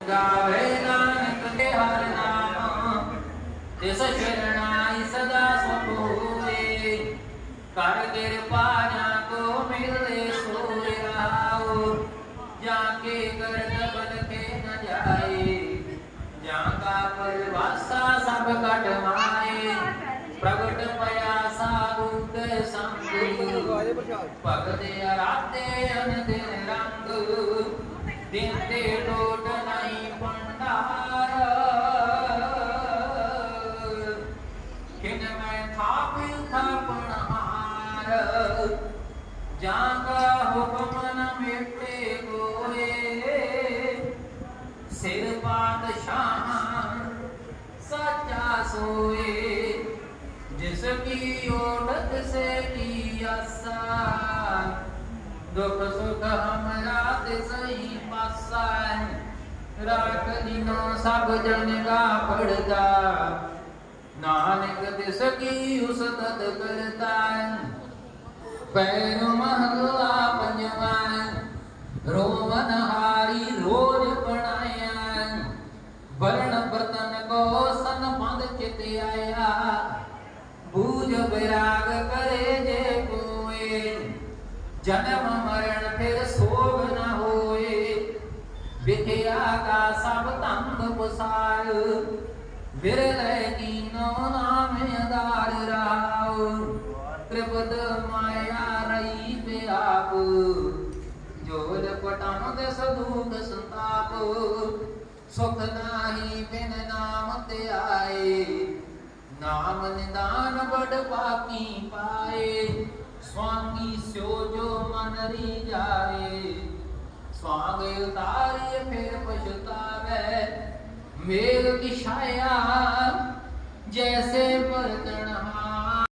गावे नानक के हर नाम तिस शरणाई सदा स्वभूते कर कृपा जाको मिले सूर्य राव जाके कर बन के न जाए। जाका परवासा सब कट माए प्रगट पयासा रूप संग भगते आराते अन दिन रंग, दिन ते टोट जाका हुक्मन मिटे गोरे सिर पातशाह सच्चा जिसकी ओढ़त से किया दुख सुख हमारा सही पासा रात दिनों सब जन का पड़दा सकी सतत करता पैर महगवा पंजवान, रोमन हारी रोज बनाया वर्ण बर्तन को सन पद चित आया बूझ विराग करे जे कोए। जन्म मरण फिर सोग न होए। विद्या का सब तंग पुसार विरल की प्रबद माया रही पे आप। जोल पटान दस दुख संताप। सुख नाही बिन नाम ते आए। नाम निदान बड़ पापी पाए। स्वामी सो जो मन री जाए। स्वाग उतारिय फिर पछतावे। मेघ की छाया